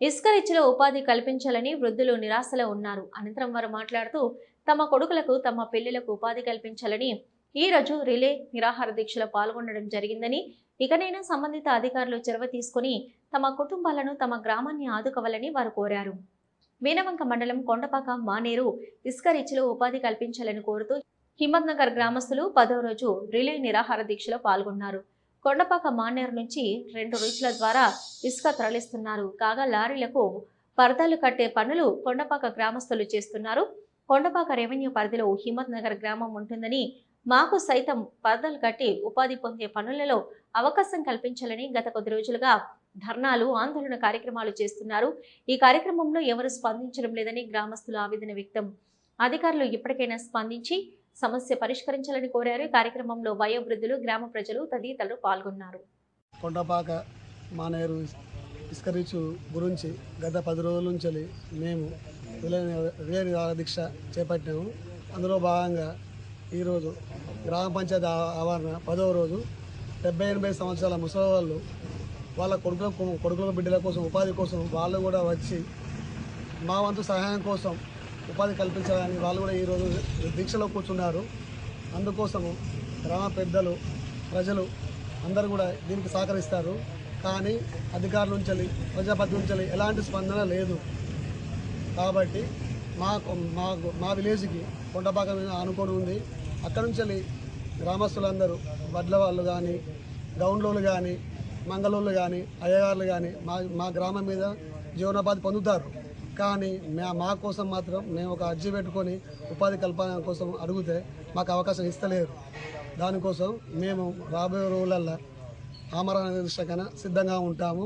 ఇసుక రిచ్లో ఉపాధి కల్పించాలని వృద్ధులు నిరాశలో ఉన్నారు. అనంతరం వారు మాట్లాడుతూ తమ కొడుకులకు తమ పెళ్ళిలకు ఉపాధి కల్పించాలని ఈ రోజు రిలే నిరాహార దీక్షలో పాల్గొనడం జరిగిందని ఇకనైనా సంబంధిత అధికారులు చొరవ తీసుకుని తమ కుటుంబాలను తమ గ్రామాన్ని ఆదుకోవాలని వారు కోరారు. వీనవంక మండలం కొండపాక మానేరు ఇసుక రిచ్లో ఉపాధి కల్పించాలని కోరుతూ హిమ్మత్ నగర్ గ్రామస్తులు పదో రోజు రిలే నిరాహార దీక్షలో పాల్గొన్నారు. కొండపాక మానేరు నుంచి రెండు రీచ్ల ద్వారా ఇసుక తరలిస్తున్నారు. కాగా లారీలకు పరదాలు కట్టే పనులు కొండపాక గ్రామస్తులు చేస్తున్నారు. కొండపాక రెవెన్యూ పరిధిలో హిమ్మత్ నగర్ గ్రామం ఉంటుందని మాకు సైతం పరదాలు కట్టి ఉపాధి పొందే పనులలో అవకాశం కల్పించాలని గత కొద్ది రోజులుగా ధర్నాలు ఆందోళన కార్యక్రమాలు చేస్తున్నారు. ఈ కార్యక్రమంలో ఎవరు స్పందించడం లేదని గ్రామస్తులు ఆవేదన వ్యక్తం. అధికారులు ఇప్పటికైనా స్పందించి సమస్య పరిష్కరించాలని కోరారు. కార్యక్రమంలో వయోవృద్ధులు గ్రామ ప్రజలు తదితరులు పాల్గొన్నారు. కొండపాక మానేరు ఇస్కరిచు గురించి గత పది రోజుల నుంచి మేము విలయ రిలే నిరాహార దీక్ష చేపట్టాము. అందులో భాగంగా ఈరోజు గ్రామ పంచాయతీ ఆవరణ పదవ రోజు డెబ్బై ఎనభై సంవత్సరాల ముసలి వాళ్ళు వాళ్ళ కొడుకుల కొడుకుల బిడ్డల కోసం ఉపాధి కోసం వాళ్ళు కూడా వచ్చి మా వంతు సహాయం కోసం ఉపాధి కల్పించాలని వాళ్ళు కూడా ఈరోజు దీక్షలో కూర్చున్నారు. అందుకోసము గ్రామ పెద్దలు ప్రజలు అందరూ కూడా దీనికి సహకరిస్తారు. కానీ అధికారుల నుంచి ప్రజాపతి నుంచి ఎలాంటి స్పందన లేదు. కాబట్టి మాకు మాకు మా విలేజ్కి కొండపాక మీద ఆనుకొని ఉంది. అక్కడ నుంచి గ్రామస్తులందరూ వడ్ల వాళ్ళు కానీ గౌండ్లోళ్ళు కానీ మంగళూళ్ళు కానీ అయ్యగారులు కానీ మా మా గ్రామం మీద జీవనోపాధి పొందుతారు. కానీ మా మా కోసం మాత్రం మేము ఒక అర్జీ పెట్టుకొని ఉపాధి కల్పన కోసం అడిగితే మాకు అవకాశం ఇస్తలేరు. దానికోసం మేము రాబోయే రోజులల్లో ఆమరణ దీక్షకైనా సిద్ధంగా ఉంటాము.